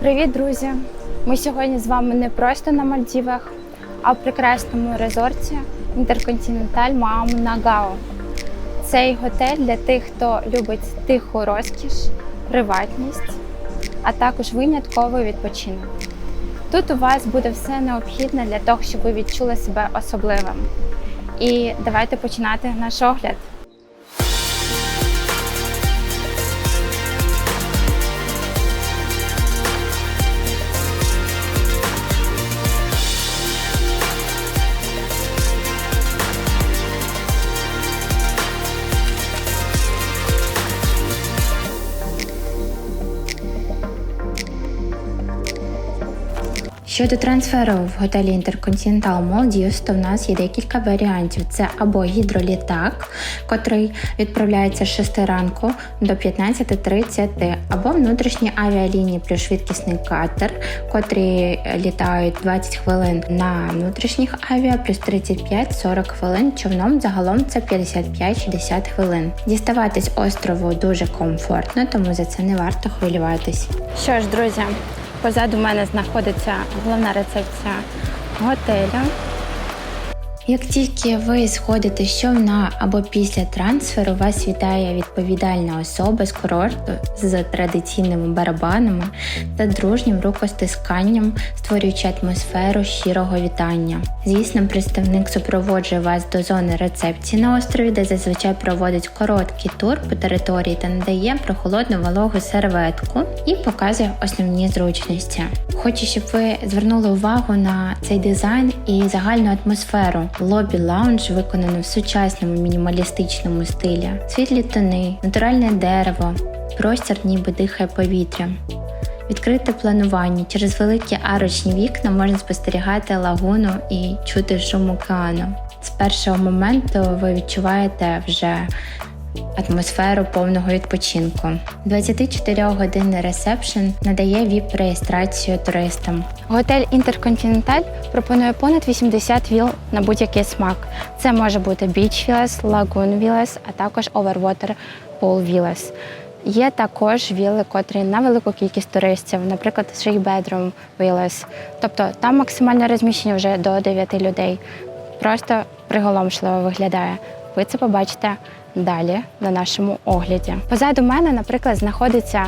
Привіт, друзі! Ми сьогодні з вами не просто на Мальдівах, а в прекрасному резорті Інтерконтиненталь Маам Нагао. Цей готель для тих, хто любить тиху розкіш, приватність, а також винятковий відпочинок. Тут у вас буде все необхідне для того, щоб ви відчули себе особливим. І давайте починати наш огляд. Щодо трансферу в готелі Intercontinental Maldives, то в нас є декілька варіантів. Це або гідролітак, котрий відправляється з 6 ранку до 15.30, або внутрішні авіалінії плюс швидкісний катер, котрі літають 20 хвилин на внутрішніх авіа, плюс 35-40 хвилин. Човном загалом це 55-60 хвилин. Діставатись острову дуже комфортно, тому за це не варто хвилюватись. Що ж, друзі. Позаду мене знаходиться головна рецепція готелю. Як тільки ви сходите з човна або після трансферу, вас вітає відповідальна особа з курорту з традиційними барабанами та дружнім рукостисканням, створюючи атмосферу щирого вітання. Звісно, представник супроводжує вас до зони рецепції на острові, де зазвичай проводить короткий тур по території та надає прохолодну вологу серветку і показує основні зручності. Хочу, щоб ви звернули увагу на цей дизайн і загальну атмосферу. Лобі лаунж виконано в сучасному мінімалістичному стилі, світлі тони, натуральне дерево, простір ніби дихає повітрям. Відкрите планування через великі арочні вікна можна спостерігати лагуну і чути шум океану. З першого моменту ви відчуваєте вже атмосферу повного відпочинку. 24 годинний ресепшн надає віп-реєстрацію туристам. Готель Інтерконтиненталь пропонує понад 80 віл на будь-який смак. Це може бути Beach Villas, Lagoon Villas, а також Overwater Pool Villas. Є також вілли, котрі на велику кількість туристів, наприклад, Three Bedroom Villas. Тобто там максимальне розміщення вже до 9 людей. Просто приголомшливо виглядає. Ви це побачите далі на нашому огляді. Позаду мене, наприклад, знаходиться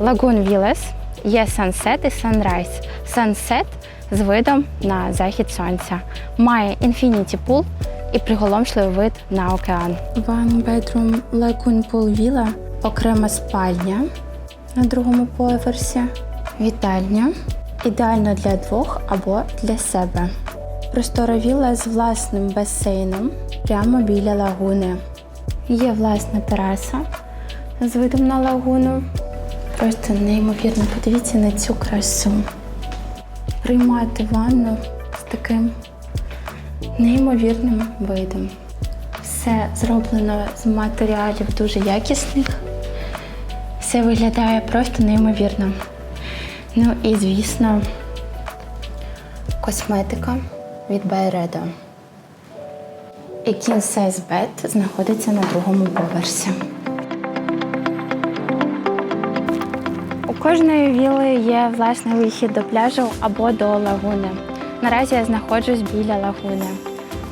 Lagoon Villas, є Sunset і Sunrise. Sunset з видом на захід сонця. Має Infinity Pool і приголомшливий вид на океан. One Bedroom Lagoon Pool Villa, окрема спальня на другому поверсі, вітальня. Ідеально для двох або для себе. Простора вілла з власним басейном прямо біля лагуни. Є власна тераса з видом на лагуну. Просто неймовірно, подивіться на цю красу. Приймати ванну з таким неймовірним видом. Все зроблено з матеріалів дуже якісних. Все виглядає просто неймовірно. Ну і, звісно, косметика від Байреда. І King Size знаходиться на другому поверсі. У кожної віли є власний вихід до пляжу або до лагуни. Наразі я знаходжусь біля лагуни.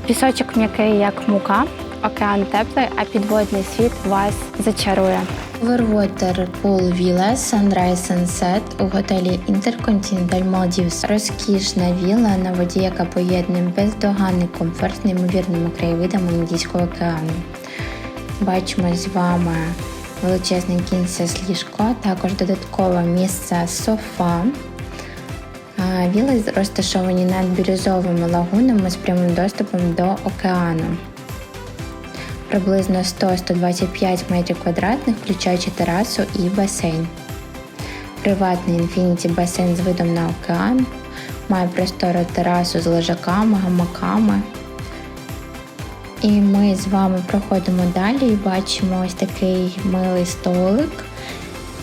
Пісочок м'який, як мука, океан теплий, а підводний світ вас зачарує. Overwater Pool Villa Sunrise Sunset у готелі Intercontinental Maldives. Розкішна віла на воді, яка поєднує бездоганний комфорт з неймовірними краєвидами Індійського океану. Бачимо з вами величезне кінце з ліжко, також додаткове місце софа. Віли розташовані над бірюзовими лагунами з прямим доступом до океану приблизно 100-125 метрів квадратних, включаючи терасу і басейн. Приватний інфініті басейн з видом на океан, має простору терасу з лежаками, гамаками. І ми з вами проходимо далі і бачимо ось такий милий столик.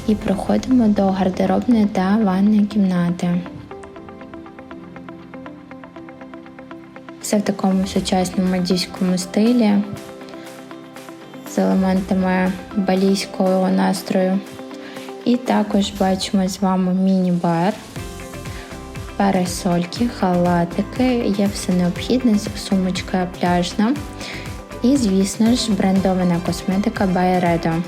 І проходимо до гардеробної та ванної кімнати. Все в такому сучасному мальдівському стилі з елементами балійського настрою. І також бачимо з вами міні-бар, парасольки, халатики, є все необхідне, сумочка пляжна. І, звісно ж, брендована косметика by.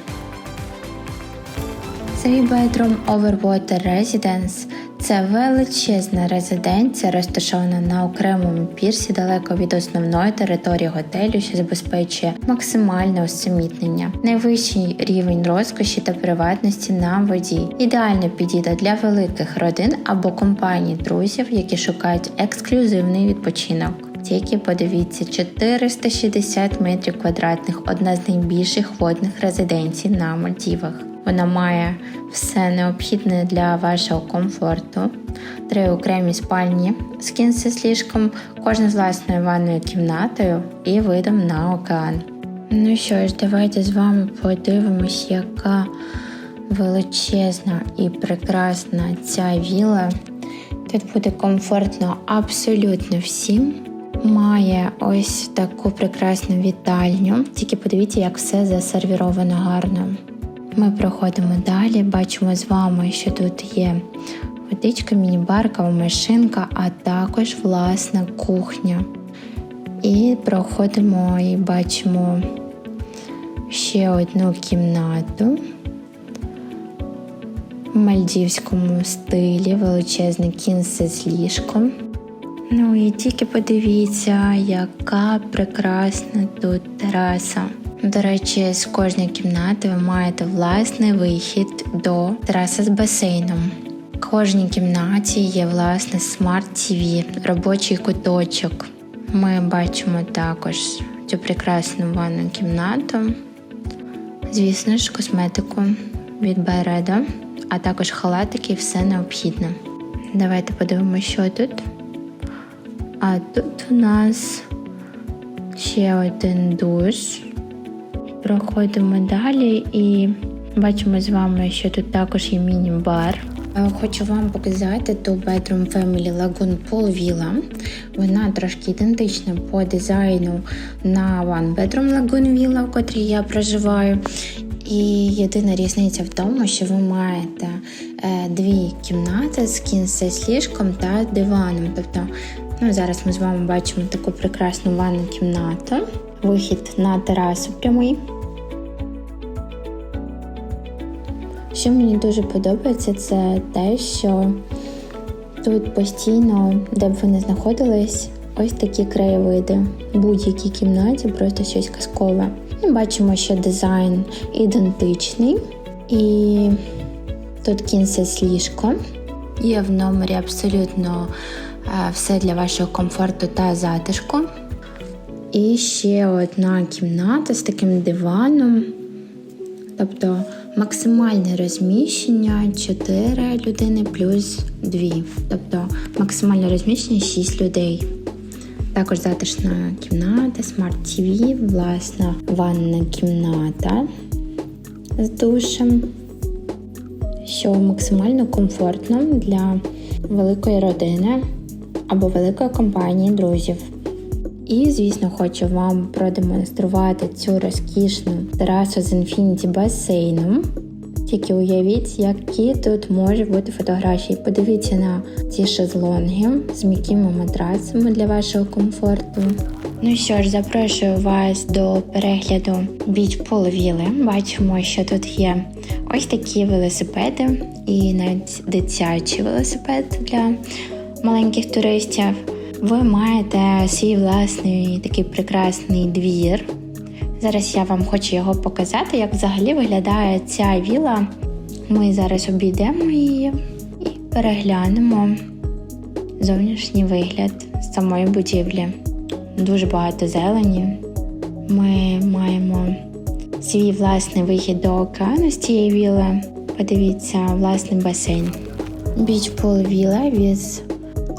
Цей Bedroom Overwater Residence це величезна резиденція, розташована на окремому пірсі далеко від основної території готелю, що забезпечує максимальне усамітнення, найвищий рівень розкоші та приватності на воді. Ідеально підійде для великих родин або компаній друзів, які шукають ексклюзивний відпочинок. Тільки подивіться 460 метрів квадратних, одна з найбільших водних резиденцій на Мальдівах. Вона має все необхідне для вашого комфорту, три окремі спальні з кінці ліжком, кожна з власною ванною кімнатою і видом на океан. Ну що ж, давайте з вами подивимось, яка величезна і прекрасна ця віла. Тут буде комфортно абсолютно всім. Має ось таку прекрасну вітальню, тільки подивіться, як все засервіровано гарно. Ми проходимо далі, бачимо з вами, що тут є водичка, міні-барка, машинка, а також власна кухня. І проходимо і бачимо ще одну кімнату в мальдівському стилі, величезне кінце з ліжком. Ну і тільки подивіться, яка прекрасна тут тераса. До речі, з кожної кімнати ви маєте власний вихід до тераси з басейном. В кожній кімнаті є власне смарт TV, робочий куточок. Ми бачимо також цю прекрасну ванну кімнату, звісно ж, косметику від Байредо, а також халатики і все необхідне. Давайте подивимося, що тут. А тут у нас ще один душ. Проходимо далі і бачимо з вами, що тут також є міні-бар. Е, хочу вам показати ту Bedroom Family Lagoon Pool Villa. Вона трошки ідентична по дизайну на One Bedroom Lagoon Villa, в котрій я проживаю. І єдина різниця в тому, що ви маєте е, дві кімнати з кінце ліжком та диваном. Тобто, ну, зараз ми з вами бачимо таку прекрасну ванну кімнату, вихід на терасу прямий. Що мені дуже подобається, це те, що тут постійно, де б ви не знаходились, ось такі краєвиди. В будь-якій кімнаті просто щось казкове. Ми бачимо, що дизайн ідентичний, і тут кінце ліжко. Є в номері абсолютно все для вашого комфорту та затишку. І ще одна кімната з таким диваном. Тобто максимальне розміщення 4 людини плюс 2. Тобто максимальне розміщення 6 людей. Також затишна кімната, смарт-ТВ, власна ванна кімната з душем, що максимально комфортно для великої родини або великої компанії друзів. І, звісно, хочу вам продемонструвати цю розкішну терасу з інфініті басейном. Тільки уявіть, які тут можуть бути фотографії. Подивіться на ці шезлонги з м'якими матрацами для вашого комфорту. Ну що ж, запрошую вас до перегляду біч половіли. Бачимо, що тут є ось такі велосипеди, і навіть дитячий велосипед для маленьких туристів. Ви маєте свій власний такий прекрасний двір. Зараз я вам хочу його показати, як взагалі виглядає ця віла. Ми зараз обійдемо її і переглянемо зовнішній вигляд самої будівлі. Дуже багато зелені. Ми маємо свій власний вихід до океану з цієї віли. Подивіться, власний басейн. Біч Pool Villa від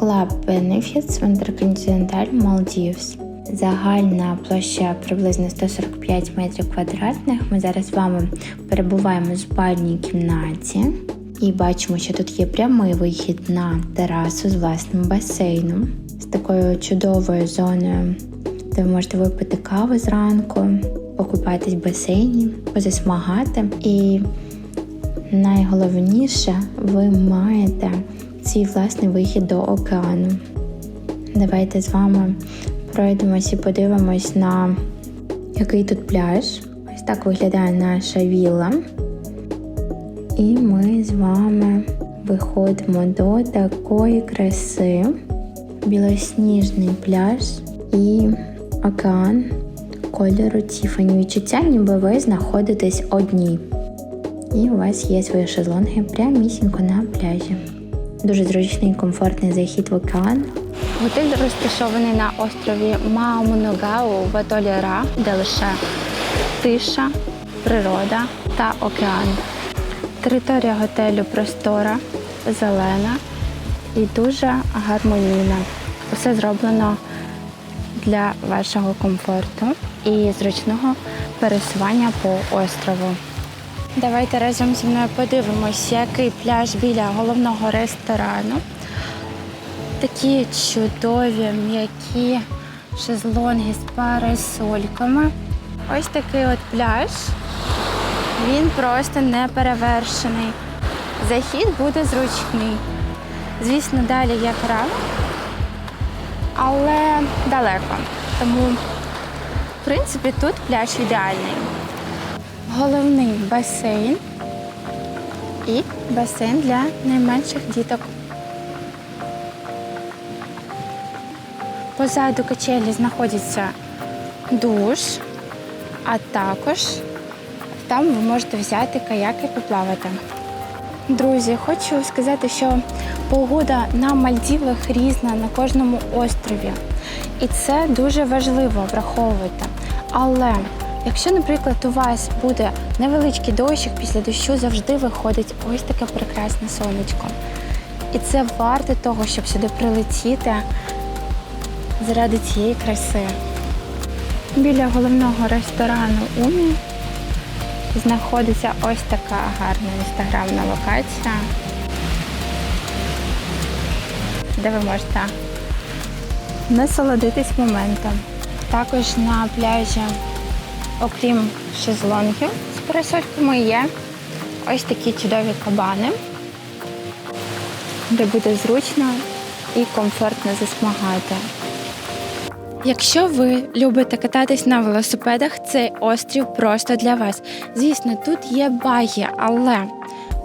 Club Benefits в Intercontinental Maldives. Загальна площа приблизно 145 метрів квадратних. Ми зараз з вами перебуваємо в спальній кімнаті і бачимо, що тут є прямий вихід на терасу з власним басейном, з такою чудовою зоною, де ви можете випити каву зранку, покупатись в басейні, позасмагати. І найголовніше, ви маєте свій власний вихід до океану. Давайте з вами пройдемось і подивимось на який тут пляж. Ось так виглядає наша вілла. І ми з вами виходимо до такої краси. Білосніжний пляж і океан кольору Тіфані. Відчуття, ніби ви знаходитесь одні. І у вас є свої шезлонги прямісінько на пляжі. Дуже зручний комфортний захід в океан. Готель розташований на острові Маамуногау в атолі Ра, де лише тиша, природа та океан. Територія готелю простора, зелена і дуже гармонійна. Усе зроблено для вашого комфорту і зручного пересування по острову. Давайте разом зі мною подивимося, який пляж біля головного ресторану. Такі чудові, м'які шезлонги з парасольками. Ось такий от пляж. Він просто не перевершений. Захід буде зручний. Звісно, далі є кран, але далеко. Тому, в принципі, тут пляж ідеальний. Головний басейн і басейн для найменших діток. Позаду качелі знаходиться душ, а також там ви можете взяти каяк і поплавати. Друзі, хочу сказати, що погода на Мальдівах різна на кожному острові. І це дуже важливо враховувати. Але якщо, наприклад, у вас буде невеличкий дощик після дощу, завжди виходить ось таке прекрасне сонечко. І це варте того, щоб сюди прилетіти заради цієї краси. Біля головного ресторану Умі знаходиться ось така гарна інстаграмна локація, де ви можете насолодитись моментом. Також на пляжі, окрім шезлонгів з пересадками є ось такі чудові кабани, де буде зручно і комфортно засмагати. Якщо ви любите кататись на велосипедах, цей острів просто для вас. Звісно, тут є баги, але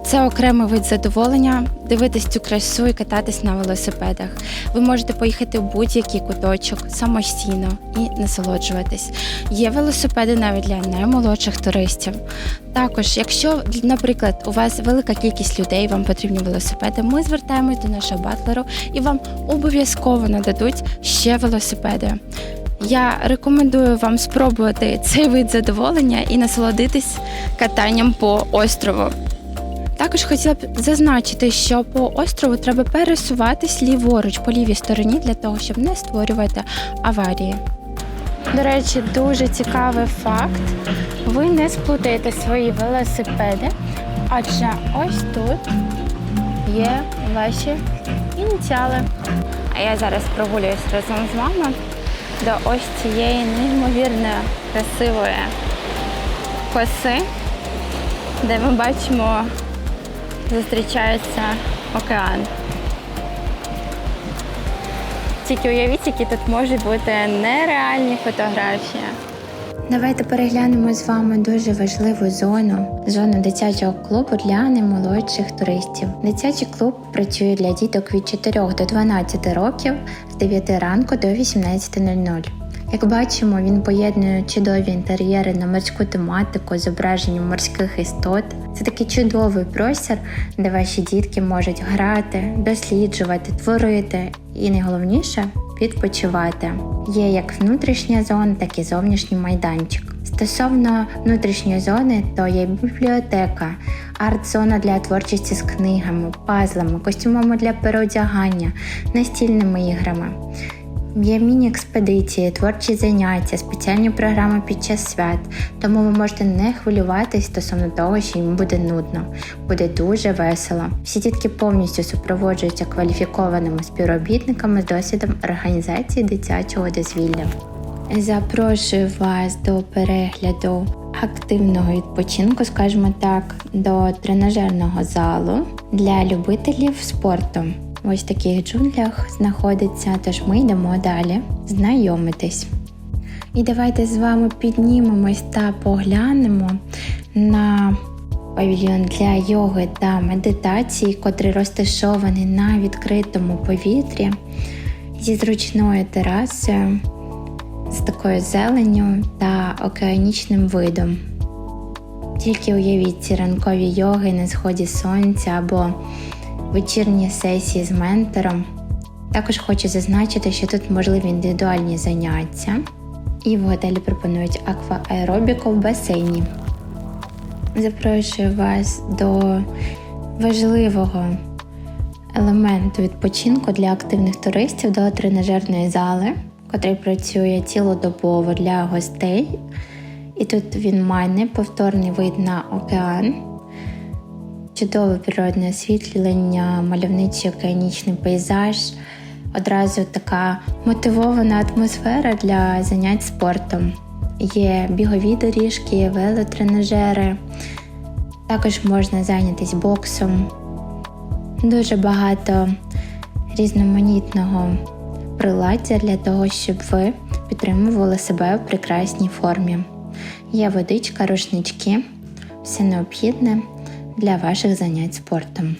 це окремий вид задоволення дивитись цю красу і кататись на велосипедах. Ви можете поїхати в будь-який куточок самостійно і насолоджуватись. Є велосипеди навіть для наймолодших туристів. Також, якщо, наприклад, у вас велика кількість людей, вам потрібні велосипеди, ми звертаємось до нашого батлеру і вам обов'язково нададуть ще велосипеди. Я рекомендую вам спробувати цей вид задоволення і насолодитись катанням по острову. Також хотіла б зазначити, що по острову треба пересуватись ліворуч по лівій стороні для того, щоб не створювати аварії. До речі, дуже цікавий факт. Ви не сплутаєте свої велосипеди, адже ось тут є ваші ініціали. А я зараз прогулююсь разом з вами до ось цієї неймовірно красивої коси, де ми бачимо зустрічається океан. Тільки уявіть, які тут можуть бути нереальні фотографії. Давайте переглянемо з вами дуже важливу зону зону дитячого клубу для наймолодших туристів. Дитячий клуб працює для діток від 4 до 12 років з 9 ранку до 18.00. Як бачимо, він поєднує чудові інтер'єри на морську тематику, зображення морських істот. Це такий чудовий простір, де ваші дітки можуть грати, досліджувати, творити і найголовніше відпочивати. Є як внутрішня зона, так і зовнішній майданчик. Стосовно внутрішньої зони, то є бібліотека, арт-зона для творчості з книгами, пазлами, костюмами для переодягання, настільними іграми. Є міні-експедиції, творчі заняття, спеціальні програми під час свят, тому ви можете не хвилюватись стосовно того, що їм буде нудно, буде дуже весело. Всі дітки повністю супроводжуються кваліфікованими співробітниками з досвідом організації дитячого дозвілля. Запрошую вас до перегляду активного відпочинку, скажімо так, до тренажерного залу для любителів спорту. Ось в таких джунглях знаходиться, тож ми йдемо далі знайомитись. І давайте з вами піднімемось та поглянемо на павільйон для йоги та медитації, котрий розташований на відкритому повітрі зі зручною терасою, з такою зеленню та океанічним видом. Тільки уявіть ці ранкові йоги на сході сонця або вечірні сесії з ментором. Також хочу зазначити, що тут можливі індивідуальні заняття, і в готелі пропонують аквааеробіку в басейні. Запрошую вас до важливого елементу відпочинку для активних туристів до тренажерної зали, котрий працює цілодобово для гостей. І тут він має неповторний вид на океан, чудове природне освітлення, мальовничий океанічний пейзаж, одразу така мотивована атмосфера для занять спортом. Є бігові доріжки, велотренажери, також можна зайнятися боксом. Дуже багато різноманітного приладдя для того, щоб ви підтримували себе в прекрасній формі. Є водичка, рушнички, все необхідне для ваших занять спортом.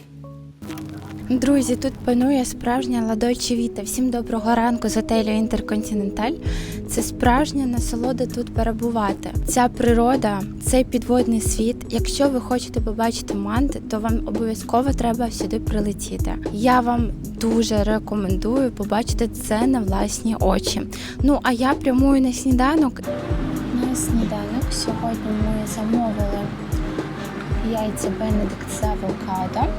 Друзі, тут панує справжня ладочі віта. Всім доброго ранку з готелю Інтерконтиненталь. Це справжня насолода тут перебувати. Ця природа, цей підводний світ. Якщо ви хочете побачити манти, то вам обов'язково треба сюди прилетіти. Я вам дуже рекомендую побачити це на власні очі. Ну а я прямую на сніданок. На сніданок сьогодні ми замовили яйця Бенедикт з авокадо.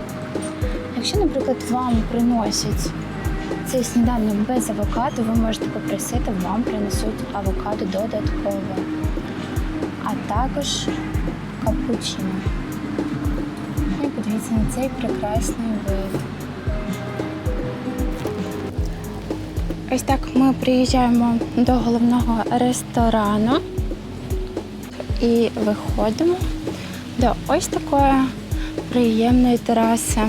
Якщо, наприклад, вам приносять цей сніданок без авокадо, ви можете попросити, вам принесуть авокадо додатково, а також капучино. І подивіться на цей прекрасний вид. Ось так ми приїжджаємо до головного ресторану і виходимо до ось такої приємної тераси.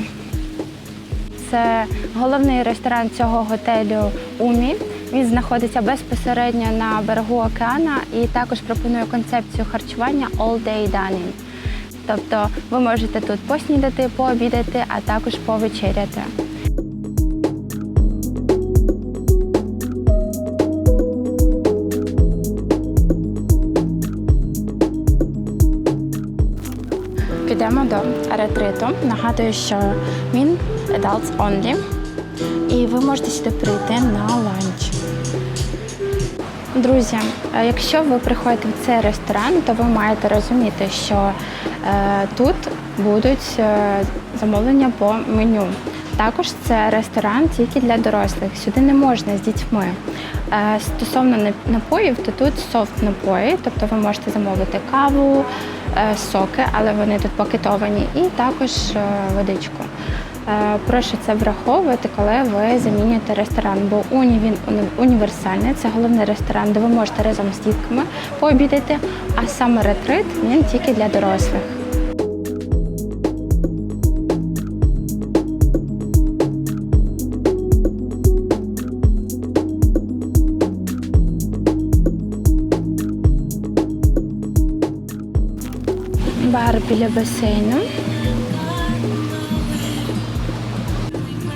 Це головний ресторан цього готелю Умі. Він знаходиться безпосередньо на берегу океана і також пропонує концепцію харчування all day dining. Тобто ви можете тут поснідати, пообідати, а також повечеряти. Підемо до ретриту. Нагадую, що він adults only. І ви можете сюди прийти на ланч. Друзі, е, якщо ви приходите в цей ресторан, то ви маєте розуміти, що е, тут будуть е, замовлення по меню. Також це ресторан тільки для дорослих. Сюди не можна з дітьми. Е, стосовно напоїв, то тут софт напої, тобто ви можете замовити каву, е, соки, але вони тут пакетовані, і також е, водичку. Прошу це враховувати, коли ви замінюєте ресторан, бо уні він універсальний, це головний ресторан, де ви можете разом з дітками пообідати, а саме ретрит він тільки для дорослих. Біля басейну.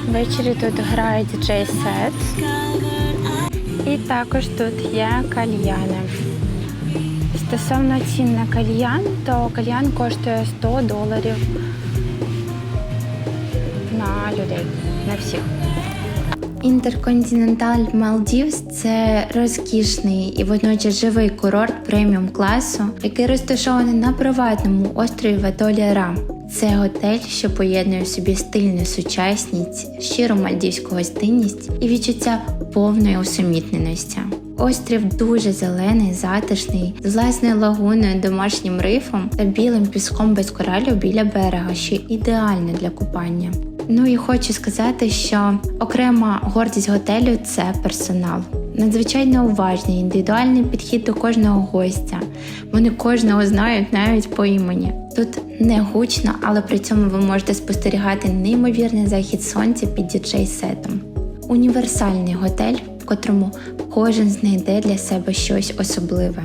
Ввечері тут грає діджей сет. І також тут є кальяни. Стосовно цін на кальян, то кальян коштує 100 доларів на людей, на всіх. Інтерконтиненталь Малдівс це розкішний і водночас живий курорт преміум класу, який розташований на приватному острові Ватолія Ра. Це готель, що поєднує в собі стильну сучасність, щиру мальдівську гостинність і відчуття повної усамітненості. Острів дуже зелений, затишний, з власною лагуною, домашнім рифом та білим піском без коралів біля берега, що ідеально для купання. Ну і хочу сказати, що окрема гордість готелю це персонал. Надзвичайно уважний, індивідуальний підхід до кожного гостя. Вони кожного знають навіть по імені. Тут не гучно, але при цьому ви можете спостерігати неймовірний захід сонця під діджей-сетом. Універсальний готель, в котрому кожен знайде для себе щось особливе.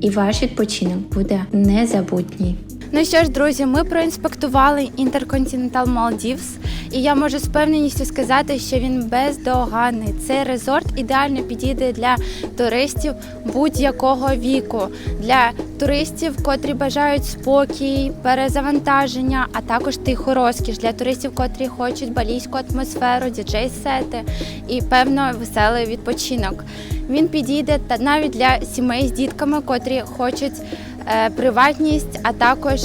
І ваш відпочинок буде незабутній. Ну що ж, друзі, ми проінспектували Intercontinental Maldives, і я можу з певненістю сказати, що він бездоганний. Цей резорт ідеально підійде для туристів будь-якого віку, для туристів, котрі бажають спокій, перезавантаження, а також тиху розкіш для туристів, котрі хочуть балійську атмосферу, діджей-сети і певно веселий відпочинок. Він підійде та навіть для сімей з дітками, котрі хочуть приватність, а також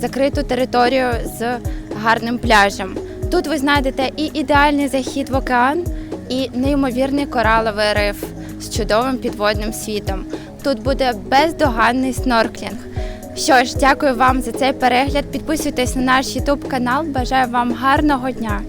закриту територію з гарним пляжем. Тут ви знайдете і ідеальний захід в океан, і неймовірний кораловий риф з чудовим підводним світом. Тут буде бездоганний снорклінг. Що ж, дякую вам за цей перегляд. Підписуйтесь на наш YouTube канал. Бажаю вам гарного дня.